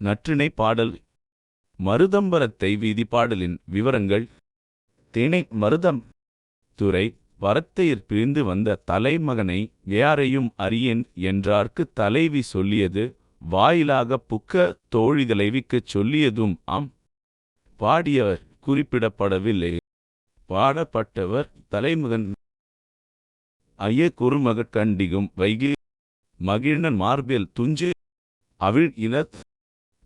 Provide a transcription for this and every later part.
நற்றிணை பாடல். மருதம்பரத்தை வீதி பாடலின் விவரங்கள். திணை மருதம். துறை. வரத்தையிற் பிரிந்து வந்த தலைமகனை யாரையும் அறியேன் என்றார்க்கு தலைவி சொல்லியது. வாயிலாகப் புக்க தோழி தலைவிக்குச் சொல்லியதும் ஆம். பாடியவர் குறிப்பிடப்படவில்லை. பாடப்பட்டவர் தலைமகன். ஐய குறுமகக் கண்டிகும் வைகி. மகிழ்நன் மார்பில் துஞ்சு. அவிழ் இனத்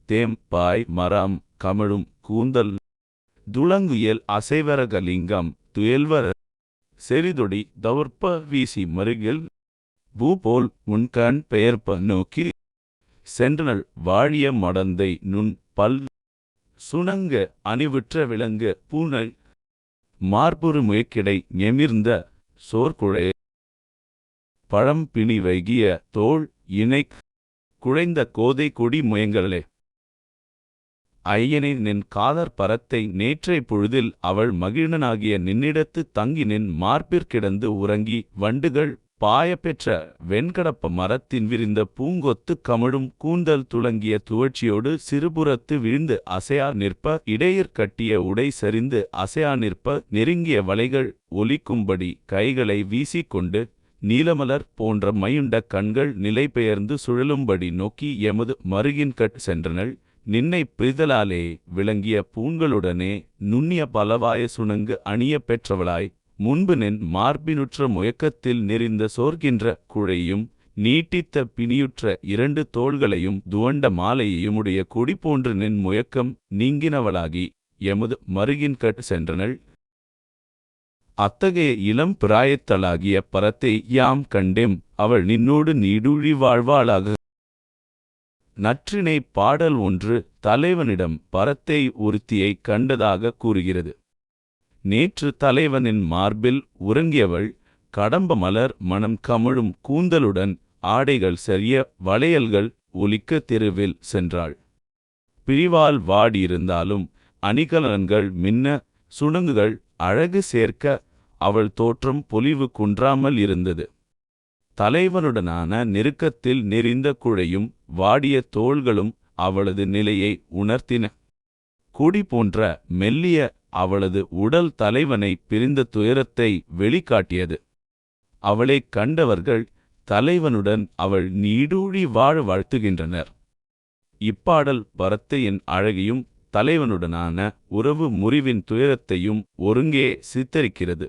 தேம் பாய் மரம் கமழும் கூந்தல் துளங்குயல் அசைவரகலிங்கம் துயல்வர செறிதொடி தவற்ப வீசி மருகில் பூபோல் முன்கண் பெயர்ப்ப நோக்கி சென்றனள் வாழிய மடந்தை நுண் பல் சுணங்க அணிவுற்ற விளங்க பூனல் மார்புறு முயக்கிடை எமிர்ந்த சோர்குழே பழம் பிணி வைகிய தோள் இணை குழைந்த கோதை கொடி முயங்களே ஐயனே நின் காதற் பரத்தை நேற்றை பொழுதில் அவள் மகிழ்நனாகிய நின்னிடத்து தங்கி நின் மார்பிற்கிடந்து உறங்கி வண்டுகள் பாயப்பெற்ற வெண்கடப்ப மரத்தின் விரிந்த பூங்கொத்து கமழும் கூந்தல் துளங்கிய துவட்சியோடு சிறுபுறத்து விழுந்து அசையா நிற்ப இடையிற் கட்டிய உடை சரிந்து அசையா நிற்ப நெருங்கிய வலைகள் ஒலிக்கும்படி கைகளை வீசிக்கொண்டு நீலமலர் போன்ற மையுண்ட கண்கள் நிலைபெயர்ந்து சுழலும்படி நோக்கி எமது மருகின்கட் சென்றனள். நின்னைப் பிரிதலாலே விளங்கிய பூண்களுடனே நுண்ணிய பலவாய சுணங்கு அணியப் பெற்றவளாய் முன்பு நின் மார்பினுற்ற முயக்கத்தில் நெறிந்த சோர்கின்ற குழையும் நீட்டித்த பிணியுற்ற இரண்டு தோள்களையும் துவண்ட மாலையையும் உடைய கொடி போன்று நின் முயக்கம் நீங்கினவளாகி எமது மருகின்கட் சென்றனள். அத்தகைய இளம் பிராயத்தலாகிய பரத்தை யாம் கண்டேம் அவள் நின்னோடு நீடூழி வாழ்வாளாக நற்றிணை பாடல் ஒன்று தலைவனிடம் பரத்தை ஒருத்தியை கண்டதாக கூறுகிறது. நேற்று தலைவனின் மார்பில் உறங்கியவள் கடம்ப மலர் மனம் கமழும் கூந்தலுடன் ஆடைகள் சரிய வளையல்கள் ஒலிக்க தெருவில் சென்றாள். பிரிவால் வாடியிருந்தாலும் அணிகலன்கள் மின்ன சுணங்குகள் அழகு சேர்க்க அவள் தோற்றம் பொலிவு குன்றாமல் இருந்தது. தலைவனுடனான நெருக்கத்தில் நெறிந்த குழையும் வாடிய தோள்களும் அவளது நிலையை உணர்த்தின. கொடி போன்ற மெல்லிய அவளது உடல் தலைவனை பிரிந்த துயரத்தை வெளிக்காட்டியது. அவளைக் கண்டவர்கள் தலைவனுடன் அவள் நீடூழி வாழ வாழ்த்துகின்றனர். இப்பாடல் பரத்தையின் அழகையும் தலைவனுடனான உறவு முறிவின் துயரத்தையும் ஒருங்கே சித்தரிக்கிறது.